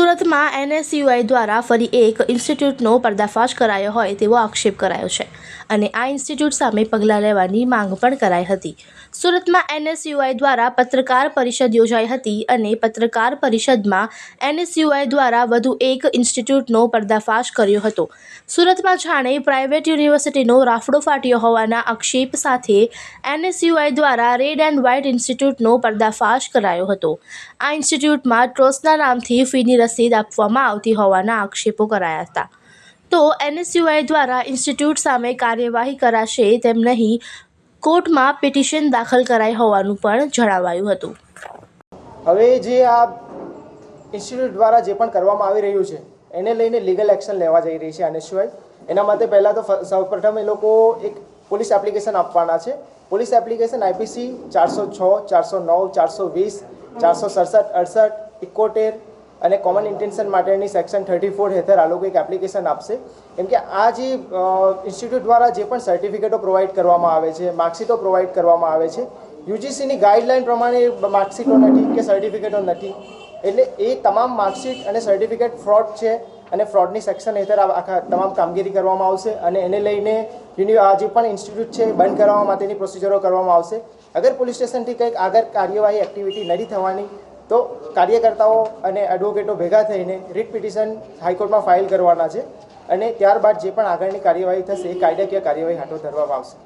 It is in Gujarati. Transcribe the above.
સુરતમાં એનએસયુઆઈ દ્વારા ફરી એક ઇન્સ્ટિટ્યૂટનો પર્દાફાશ કરાયો હોય તેવો આક્ષેપ કરાયો છે અને આ ઇન્સ્ટિટ્યૂટ સામે પગલાં લેવાની માંગ પણ કરાઈ હતી. સુરતમાં એનએસયુઆઈ દ્વારા પત્રકાર પરિષદ યોજાઈ હતી અને પત્રકાર પરિષદમાં એનએસયુઆઈ દ્વારા વધુ એક ઇન્સ્ટિટ્યૂટનો પર્દાફાશ કર્યો હતો. સુરતમાં જાણે પ્રાઇવેટ યુનિવર્સિટીનો રાફડો ફાટ્યો હોવાના આક્ષેપ સાથે એનએસયુઆઈ દ્વારા રેડ એન્ડ વ્હાઇટ ઇન્સ્ટિટ્યૂટનો પર્દાફાશ કરાયો હતો. આ ઇન્સ્ટિટ્યૂટમાં ટ્રસ્ટના નામથી ફીની રસીદ આપવામાં આવતી હોવાના આક્ષેપો કરાયા હતા. તો એનએસયુઆઈ દ્વારા ઇન્સ્ટિટ્યૂટ સામે કાર્યવાહી કરાશે તેમ નહીં, કોર્ટમાં પિટિશન દાખલ કરાઈ હોવાનું પણ જણાવાયું હતું. હવે જે આ ઇન્સ્ટિટ્યૂટ દ્વારા જે પણ કરવામાં આવી રહ્યું છે, એને લઈને લીગલ એક્શન લેવા જઈ રહી છે એનએસયુઆઈ. એના માટે પહેલાં તો સૌપ્રથમ એ લોકો એક પોલીસ એપ્લિકેશન આપવાના છે. પોલીસ એપ્લિકેશન આઈપીસી ચારસો છ, ચારસો નવ, ચારસો વીસ, ચારસો સડસઠ, અડસઠ ઇકોતેર અને કોમન ઇન્ટેન્શન માટેની સેક્શન થર્ટી ફોર હેઠળ આ લોકો એક એપ્લિકેશન આપશે. કેમ કે આ જે ઇન્સ્ટિટ્યૂટ દ્વારા જે પણ સર્ટિફિકેટો પ્રોવાઈડ કરવામાં આવે છે માર્કશીટો પ્રોવાઈડ કરવામાં આવે છે યુજીસીની ગાઈડલાઈન પ્રમાણે માર્કશીટો નથી કે સર્ટિફિકેટો નથી. એટલે એ તમામ માર્કશીટ અને સર્ટિફિકેટ ફ્રોડ છે અને ફ્રોડની સેક્શન હેઠળ આખા તમામ કામગીરી કરવામાં આવશે અને એને લઈને જે પણ ઇન્સ્ટિટ્યૂટ છે બંધ કરવા માટેની પ્રોસિજરો કરવામાં આવશે. અગર પોલીસ સ્ટેશનથી કંઈક આગળ કાર્યવાહી એક્ટિવિટી નથી થવાની તો કાર્યકર્તાઓ અને એડવોકેટો ભેગા થઈને રીટ પિટિશન હાઈકોર્ટમાં ફાઇલ કરવાના છે અને ત્યારબાદ જે પણ આગળની કાર્યવાહી થશે એ કાયદાકીય કાર્યવાહી હાથો ધરવામાં આવશે.